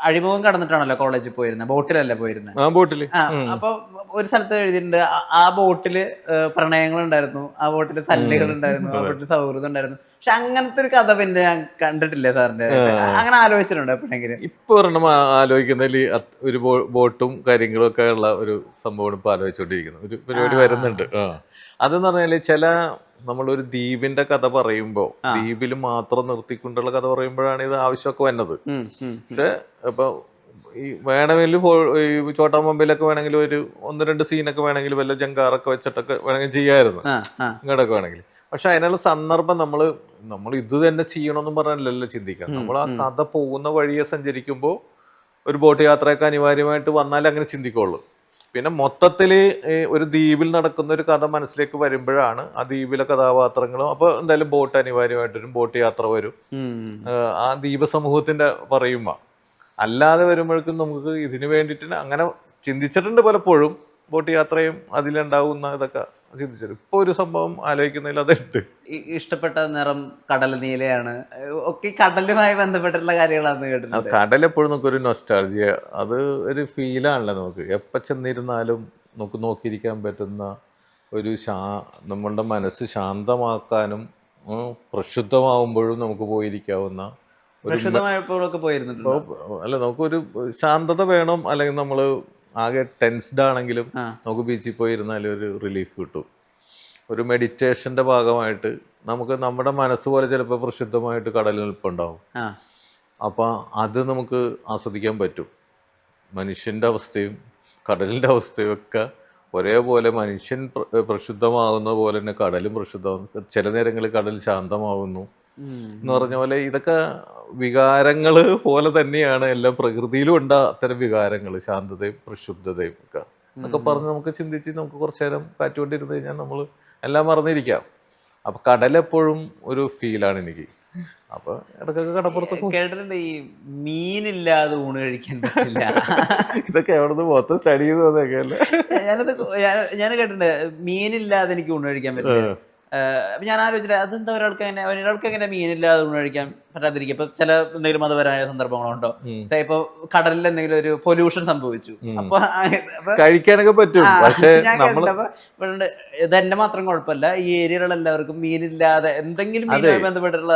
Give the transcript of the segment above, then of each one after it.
അഴിമുഖം കടന്നിട്ടാണല്ലോ കോളേജിൽ പോയിരുന്നത് ബോട്ടിലല്ലേ പോയിരുന്നത് ആ ബോട്ടിൽ. ആ അപ്പൊ ഒരു സ്ഥലത്ത് എഴുതിയിട്ടുണ്ട് ആ- ബോട്ടിൽ പ്രണയങ്ങൾ ഉണ്ടായിരുന്നു ആ ബോട്ടിൽ തല്ലുകൾ ഉണ്ടായിരുന്നു ആ ബോട്ടിൽ സൗഹൃദം ഉണ്ടായിരുന്നു പക്ഷെ അങ്ങനത്തെ ഒരു കഥ പിന്നെ ഞാൻ കണ്ടിട്ടില്ല സാറിന്റെ അങ്ങനെ ആലോചിച്ചിട്ടുണ്ടോ എപ്പോഴെങ്കിലും? ഇപ്പൊ ഒരെണ്ണം ആലോചിക്കുന്നതിൽ ഒരു ബോട്ടും കാര്യങ്ങളും ഒക്കെ ഉള്ള ഒരു സംഭവമാണ് ഇപ്പൊ ആലോചിച്ചുകൊണ്ടിരിക്കുന്നത് ഒരു പരിപാടി വരുന്നുണ്ട്. അതെന്ന് പറഞ്ഞാൽ ചില നമ്മളൊരു ദ്വീപിന്റെ കഥ പറയുമ്പോൾ ദ്വീപിൽ മാത്രം നിർത്തിക്കൊണ്ടുള്ള കഥ പറയുമ്പോഴാണ് ഇത് ആവശ്യമൊക്കെ വന്നത്. പക്ഷെ ഇപ്പൊ ഈ വേണമെങ്കിൽ ഈ ചോട്ടാ മുമ്പിലൊക്കെ വേണമെങ്കിൽ ഒരു ഒന്ന് രണ്ട് സീനൊക്കെ വേണമെങ്കിൽ വല്ല ജങ്കാറൊക്കെ വെച്ചിട്ടൊക്കെ വേണമെങ്കിൽ ചെയ്യായിരുന്നു. ഇങ്ങോട്ടൊക്കെ വേണമെങ്കിൽ. പക്ഷെ അതിനുള്ള സന്ദർഭം നമ്മൾ നമ്മൾ ഇത് തന്നെ ചെയ്യണമെന്നും പറഞ്ഞല്ലോ ചിന്തിക്കാം നമ്മൾ ആ കഥ പോകുന്ന വഴിയെ സഞ്ചരിക്കുമ്പോൾ ഒരു ബോട്ട് യാത്രയൊക്കെ അനിവാര്യമായിട്ട് വന്നാലേ അങ്ങനെ ചിന്തിക്കുള്ളൂ. പിന്നെ മൊത്തത്തിൽ ഒരു ദ്വീപിൽ നടക്കുന്ന ഒരു കഥ മനസ്സിലേക്ക് വരുമ്പോഴാണ് ആ ദ്വീപിലെ കഥാപാത്രങ്ങളും അപ്പൊ എന്തായാലും ബോട്ട് അനിവാര്യമായിട്ട് വരും ബോട്ട് യാത്ര വരും. ആ ദ്വീപ സമൂഹത്തിന്റെ പറയുമ്പോ അല്ലാതെ വരുമ്പോഴേക്കും നമുക്ക് ഇതിനു വേണ്ടിയിട്ട് അങ്ങനെ ചിന്തിച്ചിട്ടുണ്ട് പലപ്പോഴും ബോട്ട് യാത്രയും അതിലുണ്ടാവുന്ന ഇതൊക്കെ. ചിന്തിച്ചിട്ടുണ്ട് ഇപ്പൊ ഒരു സംഭവം ആലോചിക്കുന്നതിൽ അതുണ്ട്. ഇഷ്ടപ്പെട്ട നിറം കടൽ നീലയാണ്. ഒക്കെ കടലുമായി ബന്ധപ്പെട്ടിട്ടുള്ള കാര്യങ്ങളാണ് കേട്ടത് കേട്ടിട്ടുണ്ട് കടൽ എപ്പോഴും നമുക്ക് ഒരു നൊസ്റ്റാൾജിയ അത് ഒരു ഫീലാണല്ലോ നമുക്ക്. എപ്പോൾ ചെന്നിരുന്നാലും നമുക്ക് നോക്കിയിരിക്കാൻ പറ്റുന്ന ഒരു ശാ നമ്മളുടെ മനസ്സ് ശാന്തമാക്കാനും പ്രക്ഷുദ്ധമാവുമ്പോഴും പ്രക്ഷുബ്ധമാവുമ്പോഴും നമുക്ക് പോയിരിക്കാവുന്ന പ്രക്ഷുബ്ധമായപ്പോഴൊക്കെ പോയിരുന്നിട്ടുണ്ടോ? ഇപ്പൊ അല്ല നമുക്കൊരു ശാന്തത വേണം അല്ലെങ്കിൽ നമ്മൾ ആകെ ടെൻസ്ഡ് ആണെങ്കിലും നമുക്ക് ബീച്ചിൽ പോയി ഇരുന്നാൽ ഒരു റിലീഫ് കിട്ടും. ഒരു മെഡിറ്റേഷന്റെ ഭാഗമായിട്ട് നമുക്ക് നമ്മുടെ മനസ്സ് പോലെ ചിലപ്പോൾ പ്രസിദ്ധമായിട്ട് കടലിൽ നിൽപ്പുണ്ടാവും. അപ്പോൾ അപ്പം അത് നമുക്ക് ആസ്വദിക്കാൻ പറ്റും. മനുഷ്യന്റെ അവസ്ഥയും കടലിന്റെ അവസ്ഥയും ഒക്കെ ഒരേപോലെ മനുഷ്യൻ പ്രശുദ്ധമാകുന്ന പ്രക്ഷുബ്ധമാകുന്ന പോലെ തന്നെ കടലും പ്രക്ഷുബ്ധമാകുന്നു ചില നേരങ്ങളിൽ കടൽ ശാന്തമാകുന്നു. എന്ന് പറഞ്ഞ പോലെ ഇതൊക്കെ വികാരങ്ങൾ പോലെ തന്നെയാണ് എല്ലാം പ്രകൃതിയിലും ഉണ്ട് അത്തരം വികാരങ്ങൾ ശാന്തതയും പ്രക്ഷുബ്ധതയും ഒക്കെ. എന്നൊക്കെ പറഞ്ഞ് നമുക്ക് ചിന്തിച്ച് നമുക്ക് കുറച്ചു നേരം കാറ്റുകൊണ്ടിരുന്ന് കഴിഞ്ഞാൽ നമ്മൾ എല്ലാം മറന്നിരിക്കാം. അപ്പൊ കടലെപ്പോഴും ഒരു ഫീലാണ് എനിക്ക്. അപ്പൊ ഇടക്കൊക്കെ കടപ്പുറത്ത്. കേട്ടിട്ടുണ്ട് ഈ മീനില്ലാതെ ഊണ് കഴിക്കാൻ പറ്റില്ല. ഇതൊക്കെ എവിടുന്ന് മൊത്തം സ്റ്റഡി ചെയ്ത് വന്നേക്കല്ലേ? ഞാനത് ഞാൻ- കേട്ടിട്ടുണ്ട് മീനില്ലാതെ എനിക്ക് ഊണ് കഴിക്കാൻ പറ്റില്ല. ഞാൻ ആലോചിച്ചില്ല അതെന്താ ഒരാൾക്ക് എങ്ങനെ ഒരാൾക്ക് എങ്ങനെ മീനില്ലാതെ കഴിക്കാൻ പറ്റാതിരിക്കും ഇപ്പൊ ചില എന്തെങ്കിലും മതപരമായ സന്ദർഭങ്ങളുണ്ടോ? ഇപ്പൊ കടലിൽ എന്തെങ്കിലും ഒരു പൊല്യൂഷൻ സംഭവിച്ചു. അപ്പൊ കഴിക്കാനൊക്കെ പറ്റും. ഇതെന്നെ. ഇത് മാത്രം കുഴപ്പമില്ല. ഈ ഏരിയകളിൽ എല്ലാവർക്കും മീനില്ലാതെ എന്തെങ്കിലും മീനുമായി ബന്ധപ്പെട്ടുള്ള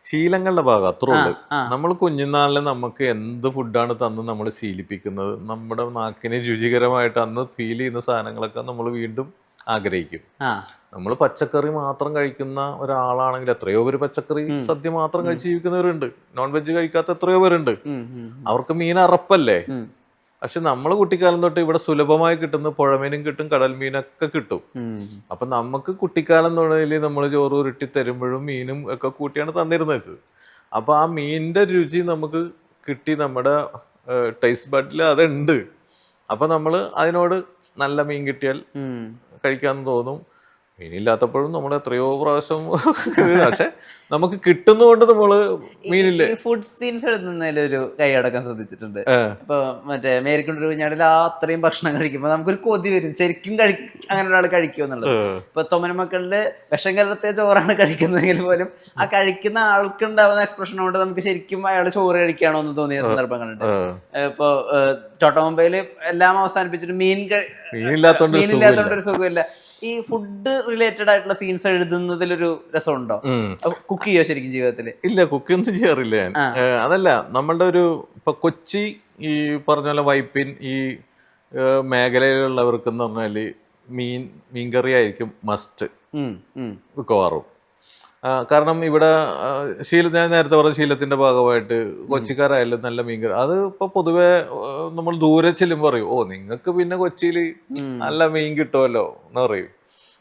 ശീലങ്ങളുടെ ഭാഗം അത്രേ ഉള്ളൂ. നമ്മൾ കുഞ്ഞുനാളിൽ നമുക്ക് എന്ത് ഫുഡാണ് തന്ന് നമ്മൾ ശീലിപ്പിക്കുന്നത്? നമ്മുടെ നാക്കിന് രുചികരമായിട്ട് അന്ന് ഫീൽ ചെയ്യുന്ന സാധനങ്ങളൊക്കെ നമ്മൾ വീണ്ടും ആഗ്രഹിക്കും. നമ്മൾ പച്ചക്കറി മാത്രം കഴിക്കുന്ന ഒരാളാണെങ്കിൽ എത്രയോ പേര് പച്ചക്കറി സദ്യ മാത്രം കഴിച്ച് ജീവിക്കുന്നവരുണ്ട്. നോൺ വെജ് കഴിക്കാത്ത എത്രയോ പേരുണ്ട്. അവർക്ക് മീൻ അറപ്പല്ലേ. പക്ഷെ നമ്മൾ കുട്ടിക്കാലം തൊട്ട് ഇവിടെ സുലഭമായി കിട്ടുന്ന പുഴമീനും കിട്ടും കടൽ മീനൊക്കെ കിട്ടും. അപ്പൊ നമുക്ക് കുട്ടിക്കാലം തൊഴിൽ നമ്മൾ ചോറ് ഉരുട്ടി തരുമ്പോഴും മീനും ഒക്കെ കൂട്ടിയാണ് തന്നിരുന്നത് അപ്പൊ ആ മീനിന്റെ രുചി നമുക്ക് കിട്ടി നമ്മുടെ ടേസ്റ്റ് ബഡിൽ അതുണ്ട്. അപ്പൊ നമ്മൾ അതിനോട് നല്ല മീൻ കിട്ടിയാൽ കഴിക്കാൻ തോന്നും. മീനില്ലാത്തപ്പോഴും നമ്മൾ എത്രയോ പ്രാവശ്യം പക്ഷെ നമുക്ക് കിട്ടുന്നതുകൊണ്ട് നമ്മൾ മീനില്ലേ? ഫുഡ് സീൻസ് എഴുതുന്നതിലൊരു കൈയടക്കം ശ്രദ്ധിച്ചിട്ടുണ്ട്. ഇപ്പൊ മറ്റേ മേരിക്കൊണ്ട് കുഞ്ഞാടിൽ അത്രയും ഭക്ഷണം കഴിക്കുമ്പോ നമുക്കൊരു കൊതി വരും. ശരിക്കും കഴി അങ്ങനെ ഒരാൾ കഴിക്കുമോ എന്നുള്ളത്. ഇപ്പൊ തൊമന മക്കളിൽ വിഷം കലർത്തിയ ചോറാണ് കഴിക്കുന്നതെങ്കിൽ പോലും ആ കഴിക്കുന്ന ആൾക്കുണ്ടാവുന്ന എക്സ്പ്രഷൻ കൊണ്ട് നമുക്ക് ശരിക്കും അയാൾ ചോറ് കഴിക്കുകയാണോ എന്ന് തോന്നിയ സന്ദർഭങ്ങളുണ്ട്. ഇപ്പൊ ചോട്ടമ്പയിൽ എല്ലാം അവസാനിപ്പിച്ചിട്ട് മീൻ മീനില്ലാത്തോണ്ട് ഒരു സുഖമില്ല. ഈ ഫുഡ് റിലേറ്റഡ് ആയിട്ടുള്ള സീൻസ് എഴുതുന്നതിലൊരു രസമുണ്ടോ? ഉം. കുക്ക് ചെയ്യോ ശരിക്കും ജീവിതത്തിൽ ഇല്ല കുക്കൊന്നും ചെയ്യാറില്ല ഞാൻ. അതല്ല നമ്മളുടെ ഒരു ഇപ്പൊ കൊച്ചി ഈ പറഞ്ഞ പോലെ വൈപ്പിൻ ഈ മേഖലയിലുള്ളവർക്ക് എന്ന് പറഞ്ഞാൽ മീൻ മീൻകറി ആയിരിക്കും മസ്റ്റ്. മിക്കവാറും. കാരണം ഇവിടെ ശീല ഞാൻ നേരത്തെ പറഞ്ഞ ശീലത്തിന്റെ ഭാഗമായിട്ട് കൊച്ചിക്കാരായാലും നല്ല മീൻകറി. അത് ഇപ്പൊ പൊതുവെ നമ്മൾ ദൂരെ ചെല്ലും പറയും ഓ നിങ്ങൾക്ക് പിന്നെ കൊച്ചിയിൽ നല്ല മീൻ കിട്ടുമല്ലോ എന്ന് പറയും.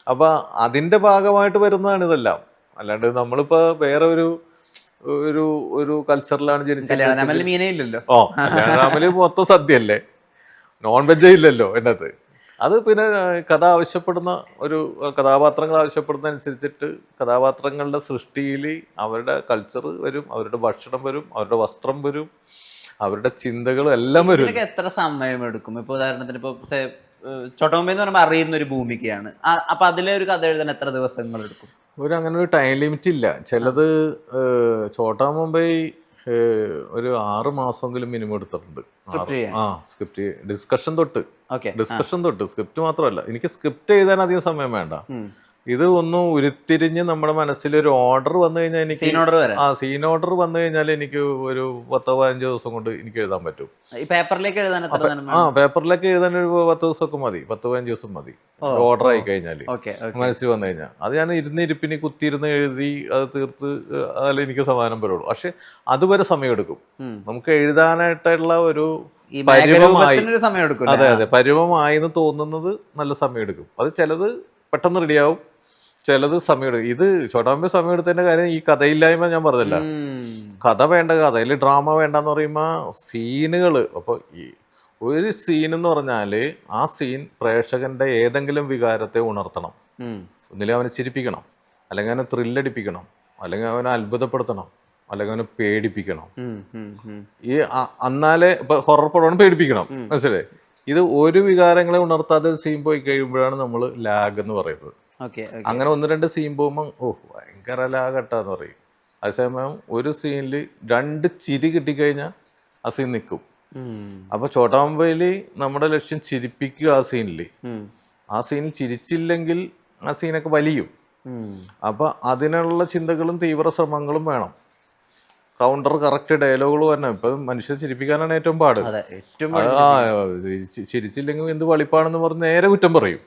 അപ്പൊ അതിന്റെ ഭാഗമായിട്ട് വരുന്നതാണ് ഇതെല്ലാം. അല്ലാണ്ട് നമ്മളിപ്പോ വേറെ ഒരു ഒരു ഒരു കൾച്ചറിലാണ് ജനിച്ചത് മീനേ ഇല്ലല്ലോ. ഓ കല്യാണരാമൽ മൊത്തം സദ്യയല്ലേ? നോൺ വെജ് ഇല്ലല്ലോ എന്നത് അത് പിന്നെ കഥ ആവശ്യപ്പെടുന്ന ഒരു കഥാപാത്രങ്ങൾ ആവശ്യപ്പെടുന്ന അനുസരിച്ചിട്ട് കഥാപാത്രങ്ങളുടെ സൃഷ്ടിയിൽ അവരുടെ കൾച്ചർ വരും അവരുടെ ഭക്ഷണം വരും അവരുടെ വസ്ത്രം വരും അവരുടെ ചിന്തകളും എല്ലാം വരും. എത്ര സമയം എടുക്കും? ഇപ്പൊ ഉദാഹരണത്തിന് ഇപ്പൊ ചോട്ടോമ്പ എന്ന് പറയുമ്പോൾ അറിയുന്ന ഒരു അപ്പോൾ അപ്പൊ അതിലെ ഒരു കഥ എഴുതാൻ എത്ര ദിവസങ്ങൾ എടുക്കും? ഒരു അങ്ങനെ ഒരു ടൈം ലിമിറ്റ് ഇല്ല. ചിലത് ഏഹ്, ചോട്ടാ മുംബൈ ഏഹ്, ഒരു ആറ് മാസമെങ്കിലും മിനിമം എടുത്തിട്ടുണ്ട്. ആ സ്ക്രിപ്റ്റ് ഡിസ്കഷൻ തൊട്ട്. ഡിസ്കഷൻ തൊട്ട്. സ്ക്രിപ്റ്റ് മാത്രമല്ല. എനിക്ക് സ്ക്രിപ്റ്റ് എഴുതാൻ അധികം സമയം വേണ്ട. ഇത് ഒന്ന് ഉരുത്തിരിഞ്ഞ് നമ്മുടെ മനസ്സിൽ ഒരു ഓർഡർ വന്നു കഴിഞ്ഞാൽ എനിക്ക് സീൻ ഓർഡർ വരാം. ആ സീൻ ഓർഡർ വന്നു കഴിഞ്ഞാൽ എനിക്ക് ഒരു പത്തോ പതിനഞ്ചോ ദിവസം കൊണ്ട് എനിക്ക് എഴുതാൻ പറ്റും. ഈ പേപ്പറിലേക്ക് എഴുതാൻ ആ പേപ്പറിലേക്ക് എഴുതാൻ ഒരു പത്ത് ദിവസമൊക്കെ മതി. പത്ത് പതിനഞ്ച് ദിവസം മതി. ഓർഡർ ആയി കഴിഞ്ഞാൽ മനസ്സിൽ വന്നു കഴിഞ്ഞാൽ. അത് ഞാൻ ഇരുന്ന് ഇരിപ്പിന് കുത്തിയിരുന്ന് എഴുതി അത് തീർത്ത് അതിൽ എനിക്ക് സമാധാനം വരുള്ളൂ. പക്ഷെ അതുവരെ സമയമെടുക്കും നമുക്ക് എഴുതാനായിട്ടുള്ള ഒരു സമയം എടുക്കും അതെ അതെ. പരിവമായി എന്ന് തോന്നുന്നത് നല്ല സമയം എടുക്കും. അത് ചിലത് പെട്ടെന്ന് റെഡിയാവും ചിലത് സമയമെടുക്കും ഇത് ചോട്ടാമ്പ സമയമെടുത്തതിന്റെ കാര്യം ഈ കഥയില്ലായ്മ ഞാൻ പറഞ്ഞില്ല. കഥ വേണ്ട കഥയിൽ ഡ്രാമ വേണ്ടെന്ന് പറയുമ്പോൾ സീനുകൾ അപ്പോൾ ഈ ഒരു സീൻ എന്ന് പറഞ്ഞാൽ ആ സീൻ പ്രേക്ഷകന്റെ ഏതെങ്കിലും വികാരത്തെ ഉണർത്തണം. ഒന്നിലെ അവനെ ചിരിപ്പിക്കണം. അല്ലെങ്കിൽ അവനെ ത്രില്ലടിപ്പിക്കണം. അല്ലെങ്കിൽ അവനെ അത്ഭുതപ്പെടുത്തണം. അല്ലെങ്കിൽ അവനെ പേടിപ്പിക്കണം. ഈ അന്നാലേ ഇപ്പൊ ഹൊറർ പടമാണ് പേടിപ്പിക്കണം. മനസ്സിലായി? ഇത് ഒരു വികാരങ്ങളെ ഉണർത്താതെ ഒരു സീൻ പോയി കഴിയുമ്പോഴാണ് നമ്മൾ ലാഗ് എന്ന് പറയുന്നത്. അങ്ങനെ ഒന്ന് രണ്ട് സീൻ പോകുമ്പോൾ ഓ ഭയങ്കര ലാഗട്ടാന്ന് പറയും. അതേസമയം ഒരു സീനിൽ രണ്ട് ചിരി കിട്ടിക്കഴിഞ്ഞാൽ ആ സീൻ നിൽക്കും അപ്പൊ ചോട്ടാമ്പയിൽ നമ്മുടെ ലക്ഷ്യം ചിരിപ്പിക്കുക ആ സീനിൽ ആ സീനിൽ ചിരിച്ചില്ലെങ്കിൽ ആ സീനൊക്കെ വലിയും. അപ്പൊ അതിനുള്ള ചിന്തകളും തീവ്ര ശ്രമങ്ങളും വേണം കൗണ്ടർ കറക്റ്റ് ഡയലോഗുകൾ തന്നെ ഇപ്പൊ മനുഷ്യർ ചിരിപ്പിക്കാനാണ് ഏറ്റവും പാട്. ഏറ്റവും ആ ചിരിച്ചില്ലെങ്കിൽ എന്ത് വളിപ്പാണെന്ന് പറഞ്ഞ് നേരെ കുറ്റം പറയും.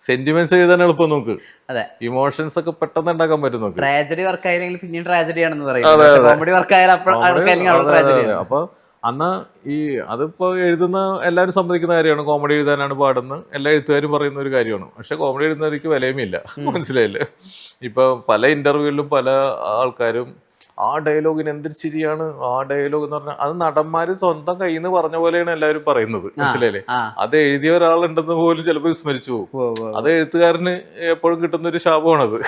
സെന്റിമെന്റ്സ് എഴുതാൻ എളുപ്പം നോക്ക്. അതെ. ഇമോഷൻസ് ഒക്കെ പെട്ടെന്ന് ഉണ്ടാക്കാൻ പറ്റും നോക്ക്. ട്രാജഡി വർക്ക് ആയില്ലെങ്കിൽ പിന്നെയും ട്രാജഡി ആണെന്ന് പറയും. കോമഡി വർക്ക് ആയാലും. അപ്പൊ അന്ന് ഈ അതിപ്പോ എഴുതുന്ന എല്ലാവരും സമ്മതിക്കുന്ന കാര്യമാണ്. കോമഡി എഴുതാനാണ് പാടുന്നത്. എല്ലാ എഴുത്തുകാരും പറയുന്ന ഒരു കാര്യമാണ്. പക്ഷെ കോമഡി എഴുതുന്നവർക്ക് വിലയുമില്ല. മനസ്സിലായില്ലേ? ഇപ്പൊ പല ഇന്റർവ്യൂവിലും പല ആൾക്കാരും ആ ഡയലോഗിന് എന്തൊരു ചിരിയാണ്. ആ ഡയലോഗ് എന്ന് പറഞ്ഞാൽ അത് നടന്മാര് സ്വന്തം കയ്യിൽ നിന്ന് പറഞ്ഞ പോലെയാണ് എല്ലാവരും പറയുന്നത്. മനസ്സിലല്ലേ അത് എഴുതിയ ഒരാളുണ്ടെന്ന് പോലും ചിലപ്പോൾ വിസ്മരിച്ചു പോകും. അത് എഴുത്തുകാരന് എപ്പോഴും കിട്ടുന്ന ഒരു ശാപമാണത്.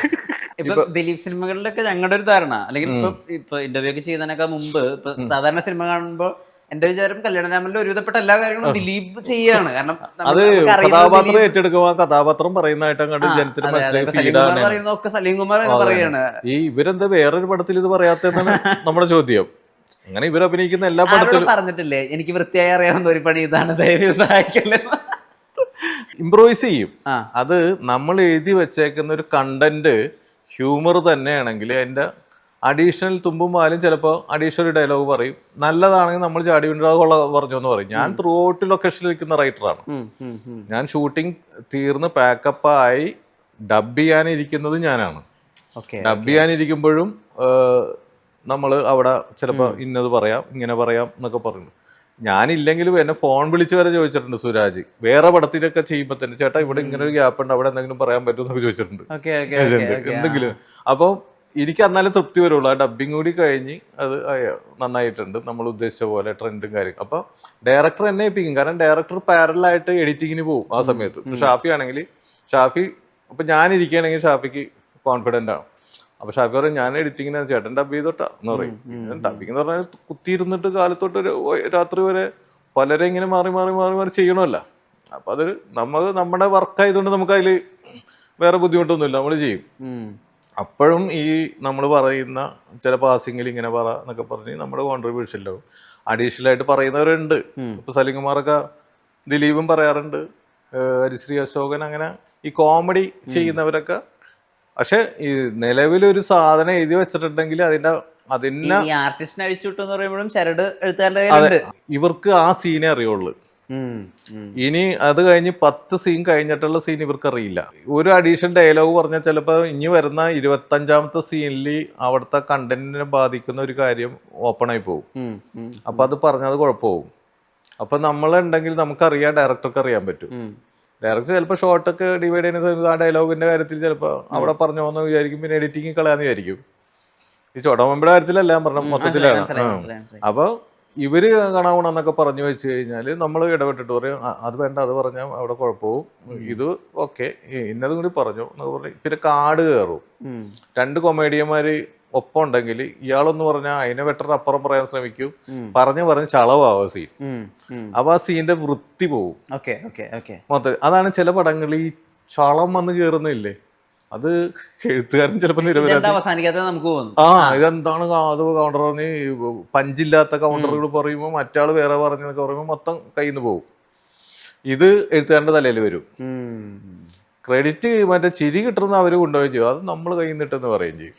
ഇപ്പൊ ദിലീപ് സിനിമകളിലൊക്കെ ഞങ്ങളുടെ ഒരു ധാരണ. അല്ലെങ്കിൽ ഇപ്പൊ ഇപ്പൊ ഇന്റർവ്യൂ ഒക്കെ ചെയ്യുന്നതിനൊക്കെ മുമ്പ് ഇപ്പൊ സാധാരണ സിനിമ കാണുമ്പോൾ എന്റെ വിചാരം കല്യാണരാമനിലെ ഒരുവിധപ്പെട്ട എല്ലാ കാര്യങ്ങളും ദിലീപ് ചെയ്യാണ്. കാരണം ഏറ്റെടുക്കുവാൻ അത് കഥാപാത്രം ഏറ്റെടുക്കുമ്പോൾ കഥാപാത്രം പറയുന്നതായിട്ട് അങ്ങോട്ട് ജനത്തിന്. മനസ്സിലായി. സലീം കുമാർ പറയാണ്. ഈ ഇവരെന്താ വേറൊരു പടത്തിൽ ഇത് പറയാത്തതെന്നാണ് നമ്മുടെ ചോദ്യം. അങ്ങനെ ഇവർ അഭിനയിക്കുന്ന എല്ലാ പടത്തിലും പറഞ്ഞിട്ടില്ലേ? എനിക്ക് വൃത്തിയായി അറിയാവുന്ന ഒരു പണി ഇതാണ് ധൈര്യം സഹായിക്കല്ലേ ഇംപ്രൂവൈസ് ചെയ്യും. അത് നമ്മൾ എഴുതി വെച്ചേക്കുന്ന ഒരു കണ്ടന്റ് ഹ്യൂമർ തന്നെയാണെങ്കിൽ അതിന്റെ അഡീഷണൽ തുമ്പും പാലും ചിലപ്പോൾ അഡീഷണൽ ഡയലോഗ് പറയും. നല്ലതാണെങ്കിൽ നമ്മൾ ചാടി വീണ്ടാകുള്ള പറഞ്ഞു എന്ന് പറയും. ഞാൻ ത്രൂ ഔട്ട് ലൊക്കേഷനിൽ നിൽക്കുന്ന റൈറ്ററാണ്. ഞാൻ ഷൂട്ടിംഗ് തീർന്ന് പാക്കപ്പായി ഡബ് ചെയ്യാനിരിക്കുന്നത് ഞാനാണ്. ഡബ് ചെയ്യാനിരിക്കുമ്പോഴും നമ്മൾ അവിടെ ചിലപ്പോൾ ഇന്നത് പറയാം ഇങ്ങനെ പറയാം എന്നൊക്കെ പറഞ്ഞു ഞാനില്ലെങ്കിലും എന്നെ ഫോൺ വിളിച്ച് വരെ ചോദിച്ചിട്ടുണ്ട് സുരാജ്. വേറെ പടത്തിലൊക്കെ ചെയ്യുമ്പോൾ തന്നെ ചേട്ടാ ഇവിടെ ഇങ്ങനെ ഒരു ഗ്യാപ്പ് ഉണ്ട് അവിടെ എന്തെങ്കിലും പറയാൻ പറ്റുമെന്നൊക്കെ ചോദിച്ചിട്ടുണ്ട്. എന്തെങ്കിലും. അപ്പോൾ എനിക്ക് എന്നാലും തൃപ്തി വരുള്ളൂ. ആ ഡബിങ് കൂടി കഴിഞ്ഞ് അത് നന്നായിട്ടുണ്ട്. നമ്മൾ ഉദ്ദേശിച്ച പോലെ ട്രെൻഡും കാര്യം അപ്പോൾ ഡയറക്ടർ എന്നെ ഏൽപ്പിക്കും. കാരണം ഡയറക്ടർ പാരലായിട്ട് എഡിറ്റിങ്ങിന് പോകും ആ സമയത്ത്. ഷാഫി ആണെങ്കിൽ ഷാഫി അപ്പൊ ഞാൻ ഇരിക്കുകയാണെങ്കിൽ ഷാഫിക്ക് കോൺഫിഡന്റ് ആണ്. അപ്പൊ ഷാഫി പറയും ഞാൻ എഡിറ്റിങ്ങിന് ചേട്ടൻ ഡബ് ചെയ്തോട്ടാ എന്ന് പറയും. ഡബിങ് എന്ന് പറഞ്ഞാൽ കുത്തിയിരുന്നിട്ട് കാലത്തോട്ട് ഒരു രാത്രി വരെ പലരെ ഇങ്ങനെ മാറി മാറി മാറി മാറി ചെയ്യണമല്ല. അപ്പൊ അതൊരു നമ്മൾ നമ്മുടെ വർക്ക് ആയതുകൊണ്ട് നമുക്ക് അതിൽ വേറെ ബുദ്ധിമുട്ടൊന്നുമില്ല. നമ്മൾ ചെയ്യും. അപ്പോഴും ഈ നമ്മൾ പറയുന്ന ചില പാസിങ്ങിൽ ഇങ്ങനെ പറ എന്നൊക്കെ പറഞ്ഞ് നമ്മുടെ കോൺട്രിബ്യൂഷൻ ഉണ്ടാവും അഡീഷണൽ ആയിട്ട് പറയുന്നവരുണ്ട്. ഇപ്പൊ സലിംകുമാറൊക്കെ ദിലീപും പറയാറുണ്ട്. ഹരിശ്രീ അശോകൻ അങ്ങനെ ഈ കോമഡി ചെയ്യുന്നവരൊക്കെ. പക്ഷെ ഈ നിലവിലൊരു സാധനം എഴുതി വെച്ചിട്ടുണ്ടെങ്കിൽ അതിന്റെ അതിന്റെ ആർട്ടിസ്റ്റിനെ അഴിച്ചു വിട്ടു എന്ന് പറയുമ്പോഴും ചരട് എഴുത്തുകാരുടെ ഇവർക്ക് ആ സീനേ അറിയുള്ളൂ. ഇനി അത് കഴിഞ്ഞ് പത്ത് സീൻ കഴിഞ്ഞിട്ടുള്ള സീൻ ഇവർക്ക് അറിയില്ല ഒരു അഡീഷണൽ ഡയലോഗ് പറഞ്ഞാൽ ചിലപ്പോൾ ഇനി വരുന്ന ഇരുപത്തഞ്ചാമത്തെ സീനിൽ അവിടുത്തെ കണ്ടന്റിനെ ബാധിക്കുന്ന ഒരു കാര്യം ഓപ്പൺ ആയി പോകും അപ്പൊ അത് പറഞ്ഞത് കുഴപ്പമാവും അപ്പൊ നമ്മളുണ്ടെങ്കിൽ നമുക്കറിയാം ഡയറക്ടർക്ക് അറിയാൻ പറ്റും. ഡയറക്ടർ ചിലപ്പോൾ ഷോർട്ടൊക്കെ ഡിവൈഡ് ചെയ്യുന്ന സമയത്ത് ആ ഡയലോഗിന്റെ കാര്യത്തിൽ ചിലപ്പോൾ അവിടെ പറഞ്ഞു പോകുന്ന വിചാരിക്കും പിന്നെ എഡിറ്റിംഗ് കളയാന്ന് വിചാരിക്കും. ഈ ചോടമ്പയുടെ കാര്യത്തിലല്ല പറഞ്ഞ മൊത്തത്തിലാണ്. മനസ്സിലായി, ആ. കാണാവണം കാണാവണമെന്നൊക്കെ പറഞ്ഞു വെച്ച് കഴിഞ്ഞാൽ നമ്മൾ ഇടപെട്ടിട്ട് പറയും അത് വേണ്ട അത് പറഞ്ഞാൽ അവിടെ കുഴപ്പവും. ഇത് ഓക്കെ. ഇന്നതും കൂടി പറഞ്ഞു എന്നൊക്കെ പറഞ്ഞു. പിന്നെ കാട് കയറും. രണ്ട് കൊമേഡിയന്മാര് ഒപ്പം ഉണ്ടെങ്കിൽ ഇയാളൊന്ന് പറഞ്ഞാൽ അതിനെ വെട്ടർ അപ്പുറം പറയാൻ ശ്രമിക്കും. പറഞ്ഞു പറഞ്ഞ് ചളവാവും സീൻ. അപ്പൊ ആ സീന്റെ വൃത്തി പോവും. മൊത്തം അതാണ് ചില പടങ്ങളിൽ ചളം വന്ന് കയറുന്നില്ലേ അത് എഴുത്തുകാരൻ ചിലപ്പോൾ നിരവധി ഇതെന്താ അവസാനിക്കാത്തത് നമുക്ക് തോന്നുന്നു. ആ ഇതെന്താണ് അത് കൗണ്ടർ പറഞ്ഞ് പഞ്ചില്ലാത്ത കൗണ്ടറുകൾ പറയുമ്പോൾ മറ്റാൾ വേറെ പറഞ്ഞതൊക്കെ പറയുമ്പോൾ മൊത്തം കയ്യിൽ നിന്ന് പോകും ഇത് എഴുത്തുകാരന്റെ തലയിൽ വരും. ക്രെഡിറ്റ് മറ്റേ ചിരി കിട്ടുന്ന അവർ കൊണ്ടുപോവുകയും ചെയ്യും. അത് നമ്മൾ കയ്യിൽ നിന്നിട്ടെന്ന് പറയുകയും ചെയ്യും.